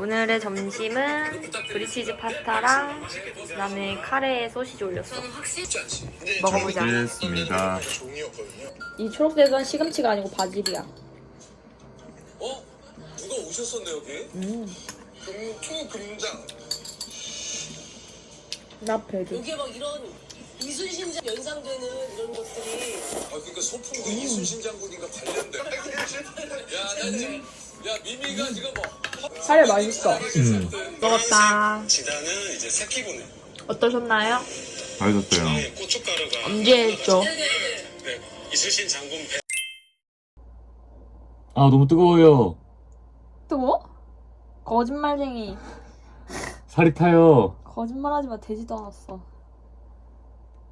오늘의 점심은 브리치즈 파스타랑 그다음에 카레에 소시지 올렸어. 먹어보자. 알겠습니다. 이 초록색은 시금치가 아니고 바질이야. 어? 누가 오셨었네 여기? 음, 금, 총금장 나 배도. 이게 막 이런 이순신장 연상되는 이런 것들이 아 그러니까 소풍도 이순신 장군인가 관련돼 야, 나, 야 미미가 지금 뭐 카레 맛있어. 음, 먹었다. 지단은 이제 새끼고네 어떠셨나요? 맛있었어요. 고춧가루가 언제 했죠? 네, 이순신 장군 배 아, 너무 뜨거워요. 뜨거? 거짓말쟁이. 살이 타요. 거짓말하지 마. 되지도 않았어.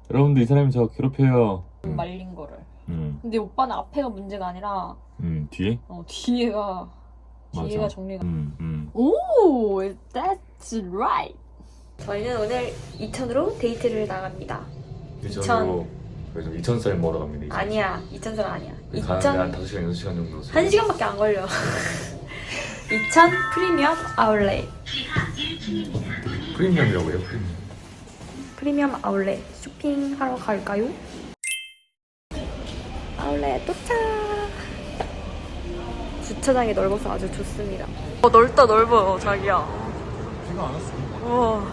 여러분들 이 사람이 저 괴롭혀요. 말린 거를. 음, 근데 오빠는 앞에가 문제가 아니라 음, 뒤에? 어, 뒤에가 뒤에가. 정리가. 음, 음. 오, that's right. 저희는 오늘 이천으로 데이트를 나갑니다. 이천으로 그래서 2,000살 먹으러 갑니다. 이천. 아니야, 이천은 아니야. 가는데 이천 한 5시간, 6시간 정도. 한 시간밖에 안 걸려. 이천 프리미엄 아울렛. 프리미엄이라고요, 프리미엄. 프리미엄 아울렛 쇼핑하러 갈까요? 아울렛 도착! 주차장이 넓어서 아주 좋습니다. 어, 넓다, 넓어요, 자기야. 비가 안 왔어. 우와.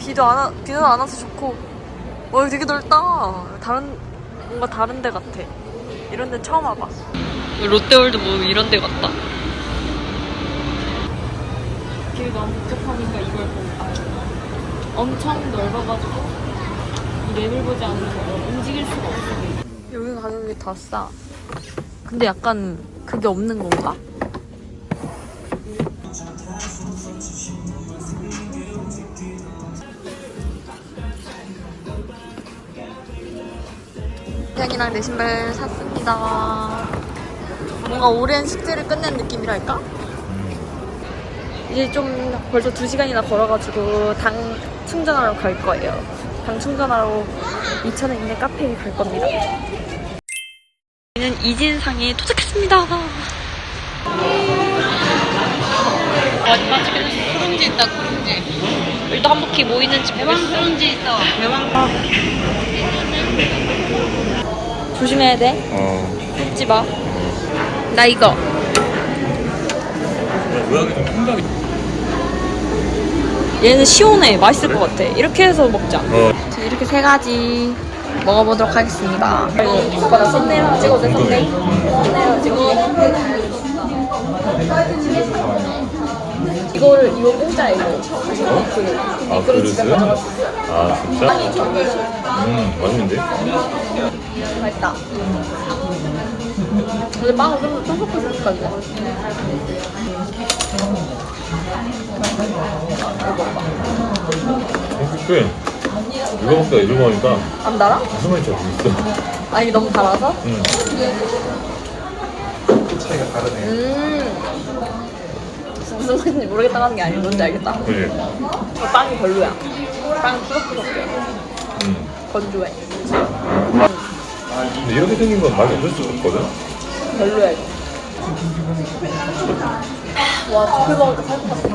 비도 안, 와, 비는 안 와서 좋고. 와, 여기 되게 넓다. 다른, 뭔가 다른 데 같아. 이런 데 처음 와봐. 롯데월드 뭐 이런 데 같다. 길 너무 복잡하니까 이걸 본다. 엄청 넓어가지고 이 맵을 보지 않으면 움직일 수가 없어. 여기 가격이 다 싸. 근데 약간 그게 없는 건가? 양이랑 내 신발 샀습니다. 뭔가 오랜 숙제를 끝낸 느낌이랄까? 이제 좀 벌써 2시간이나 걸어가지고 당 충전하러 갈 거예요. 당 충전하러 이천에 있는 카페에 갈 겁니다. 저희는 이진상에 도착했습니다. 마지막 집에는 소름지 있다, 소름지. 일단 한 바퀴 뭐 있는지 대왕 소름지 있어. 대왕. 조심해야 돼. 어. 굽지 마. 나 이거. 모양이 좀 생각이. 얘는 시원해. 맛있을 것 같아. 이렇게 해서 먹자. 어. 자, 이렇게 세 가지 먹어보도록 하겠습니다. 오빠 나 썸네일 하나 찍어도 돼? 썸네일? 썸네일 찍어도 돼? 이거를 이거 공짜 이거. 그 아, 이거를 집에 그릇을? 가져갈 수 있어. 아, 진짜? 음, 맛있는데? 맛있다. 근데 빵은 좀 쫀득쫀득하지. 꽤. 이거 먹다 이거 먹으니까 안 달아? 무슨 말인지 알겠어. 아 이게 너무 달아서? 응. 음. 무슨 말인지 모르겠다 하는 게 아니고 뭔지 알겠다. 그지? 어, 빵이 별로야. 빵은 푸석푸석해. 응. 건조해. 근데 이렇게 생긴 건 맛이 없을 수도 있거든? 별로야 이거. 와, 그걸 먹으니까 살것 같아.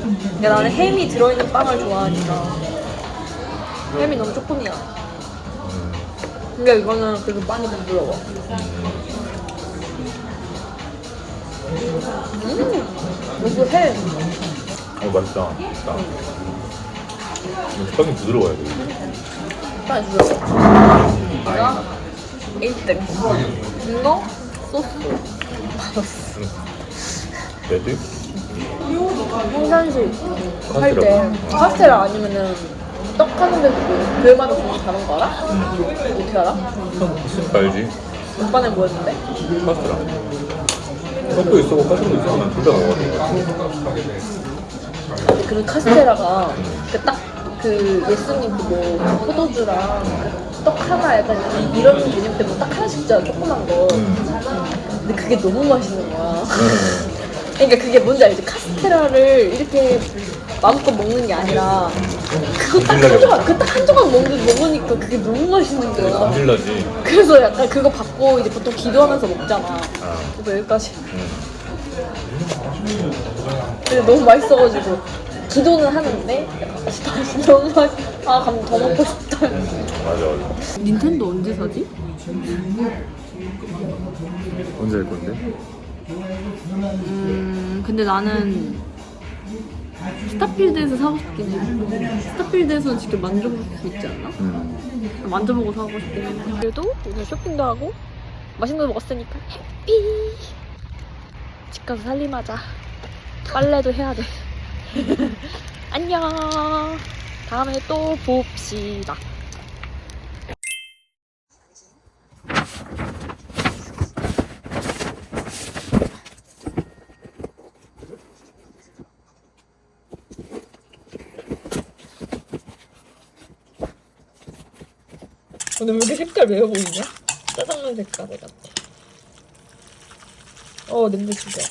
근데 나는 햄이 들어있는 빵을 좋아하니까. 햄이 너무 조금이야. 근데 이거는 그래도 빵이 부드러워. 음, 이거 햄. 어, 맛있다. 맛있다. 빵이 부드러워야 돼. 빵이 부드러워. 이거 1등. 이거 소스. 맛없어. 레드? 생산식 할때 카스테라 아니면은 떡 하는데 그 그마다 좀 다른 거 알아? 어떻게 알아? 무슨 알지? 오빠는 뭐였는데? 카스테라. 떡도 있어, 카스테라도 있어. 난 둘 다 먹어봤어. 근데 그 카스테라가 그딱그 예수님 그뭐 포도주랑 그떡 하나 약간 이- 이런 개념 때문에 딱 하나씩 잖아 조그만 거. 근데 그게 너무 맛있는 거야. 그러니까 그게 뭔지 알지? 카스테라를 이렇게 마음껏 먹는 게 아니라 감질나게 먹어. 그딱 한 조각 먹, 먹으니까 그게 너무 맛있는 거야. 감질나지. 그래서 약간 그거 받고 이제 보통 기도하면서 먹잖아. 아. 그래서 여기까지. 응. 근데 너무 맛있어가지고 기도는 하는데 약간 너무 맛. 아, 감 더 먹고 싶다. 맞아 맞아. 닌텐도 언제 사지? 언제 할 건데? 음, 근데 나는 스타필드에서 사고 싶긴 해. 스타필드에서는 직접 만져볼 수 있지 않나? 음. 만져보고 사고 싶긴 해. 그래도 오늘 쇼핑도 하고 맛있는 거 먹었으니까 해피. 집 가서 살림하자. 빨래도 해야 돼. 안녕. 다음에 또 봅시다. 오늘 왜 이렇게 색깔 매워 보이냐? 짜장면 색깔 같아. 어 냄새 진짜.